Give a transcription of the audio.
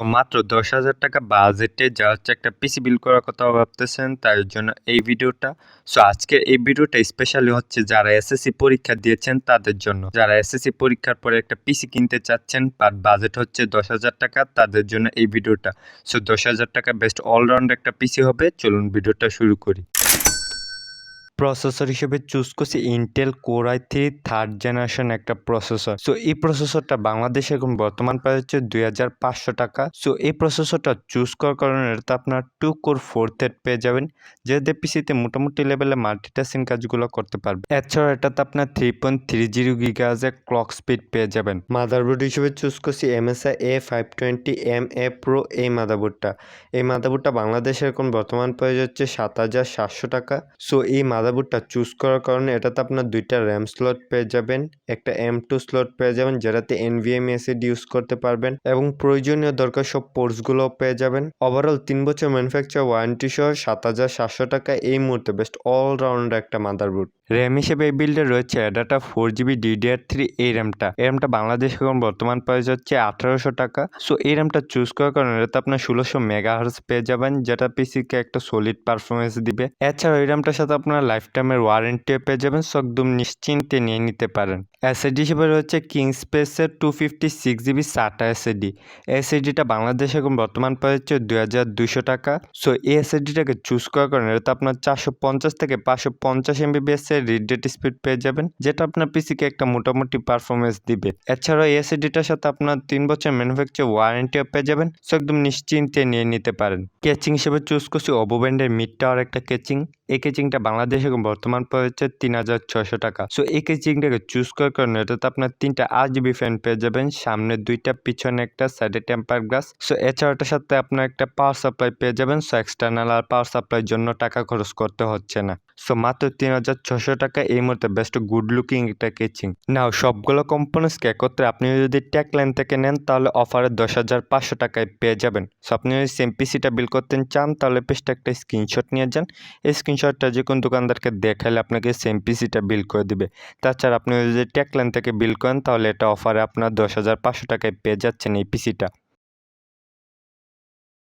মাত্র দশ হাজার টাকা বাজেটে যা হচ্ছে একটা পিসি বিল করার কথা ভাবতেছেন তাই জন্য এই ভিডিওটা। সো আজকের এই ভিডিওটা স্পেশালি হচ্ছে যারা এসএসসি পরীক্ষা দিয়েছেন তাদের জন্য। যারা এসএসসি পরীক্ষার পরে একটা পিসি কিনতে চাচ্ছেন বাট বাজেট হচ্ছে দশ হাজার টাকা, তাদের জন্য এই ভিডিওটা। সো দশ হাজার টাকা বেস্ট অলরাউন্ড একটা পিসি হবে, চলুন ভিডিওটা শুরু করি। প্রসেসর হিসেবে চুজ করছি Intel core I three third generation একটা প্রসেসর সো এই প্রসেসরটা বাংলাদেশে এখন বর্তমান প্রাইস হচ্ছে দুই হাজার পাঁচশো টাকা। সো এই প্রসেসরটা চুজ করার কারণে এটা আপনার টু কোর ফোর থেড পেয়ে যাবেন। যেতে পিসিতে মোটামুটি লেভেলে মাল্টিটাস্কিং কাজগুলো করতে পারবে। এছাড়া এটাতে আপনার থ্রি পয়েন্ট থ্রি জিরো গিগাজের ক্লক স্পিড পেয়ে যাবেন। মাদারবোর্ড হিসেবে চুজ করছি MSI A five twenty M A pro এই মাদারবোর্ডটা এই মাদারবোর্ডটা বাংলাদেশে এখন বর্তমান প্রাইস হচ্ছে সাত হাজার সাতশো টাকা। সো এই মাদারবোর্ডটা চুজ করার কারণে এটাতে আপনার দুইটা র্যাম স্লট পেয়ে যাবেন, একটা এম টু স্লট পেয়ে যাবেন, যেটাতে এনভিএম এসিড ইউজ করতে পারবেন এবং প্রয়োজনীয় দরকার সব পোর্টসগুলোও পেয়ে যাবেন। ওভারঅল তিন বছর ম্যানুফ্যাকচার ওয়ারেন্টি সহ সাত হাজার সাতশো টাকা এই মুহূর্তে বেস্ট অলরাউন্ডার একটা মাদারবোর্ড র্যাম হিসেবে এই বিল্ডে রয়েছে ADATA four GB DDR three এই র্যামটা এই র্যামটা বাংলাদেশ এখন বর্তমান প্রাইস হচ্ছে আঠারোশো টাকা। সো এই র্যামটা চুজ করার কারণে এটাতে আপনার ষোলোশো মেগা হার্স পেয়ে যাবেন, যেটা পিসিকে একটা সলিড পারফরমেন্স দিবে। এছাড়া এই র্যামটার সাথে আপনার লাইফ টাইমের ওয়ারেন্টিও পেয়ে যাবেন সো একদম নিশ্চিন্তে নিয়ে নিতে পারেন। এসএডি হিসেবে রয়েছে কিং স্পেসের two fifty six GB SATA SSD এসএডিটা বাংলাদেশে এখন বর্তমান প্রাইস হচ্ছে দুই হাজার দুশো টাকা। সো এই এসএডিটাকে চুজ করার কারণে এটা আপনার চারশো পঞ্চাশ থেকে পাঁচশো পঞ্চাশ এমবিবিএস এর রিড ডেট স্পিড পেয়ে যাবেন, যেটা আপনার পিসিকে একটা মোটামুটি পারফরমেন্স দিবে। এছাড়াও এই এসএডিটার সাথে আপনার তিন বছর ম্যানুফ্যাকচার ওয়ারেন্টিও পেয়ে যাবেন। সো একদম নিশ্চিন্তে নিয়ে নিতে পারেন। কেচিং হিসেবে চুজ করছি ওভো ব্যান্ডের মিড টাওয়ার একটা কেচিং এই কেচিংটা বাংলাদেশে বর্তমান হচ্ছে তিন হাজার ছয়শো টাকা। সো এই কেচিংটাকে চুজ করার কারণে এটাতে আপনার তিনটা আট জিবি ফ্যান পেয়ে যাবেন। সামনে দুইটা, পিছনে একটা সাইডে টেম্পার গ্লাস সো এছাড়া এটার সাথে আপনার একটা পাওয়ার সাপ্লাই পেয়ে যাবেন। সো এক্সটার্নাল আর পাওয়ার সাপ্লাইয়ের জন্য টাকা খরচ করতে হচ্ছে না। সো মাত্র তিন হাজার ছশো টাকা এই মুহূর্তে বেস্ট গুড লুকিং একটা কেচিং নাও সবগুলো কম্পোনেন্টসকে একত্রে আপনি যদি ট্যাক লাইন থেকে নেন, তাহলে অফারে দশ হাজার পাঁচশো টাকায় পেয়ে যাবেন। সো আপনি যদি সেম পিসিটা বিল করতে চান, তাহলে পেজটা একটা স্ক্রিনশট নিয়ে যান। এই স্ক্রিনশটটা যে কোনো দোকানদারকে দেখালে আপনাকে সেম পিসিটা বিল করে দিবে। তাছাড়া আপনি যদি ট্যাক লাইন থেকে বিল করেন, তাহলে এটা অফারে আপনার দশ হাজার পাঁচশো টাকায় পেয়ে যাচ্ছেন এই পিসিটা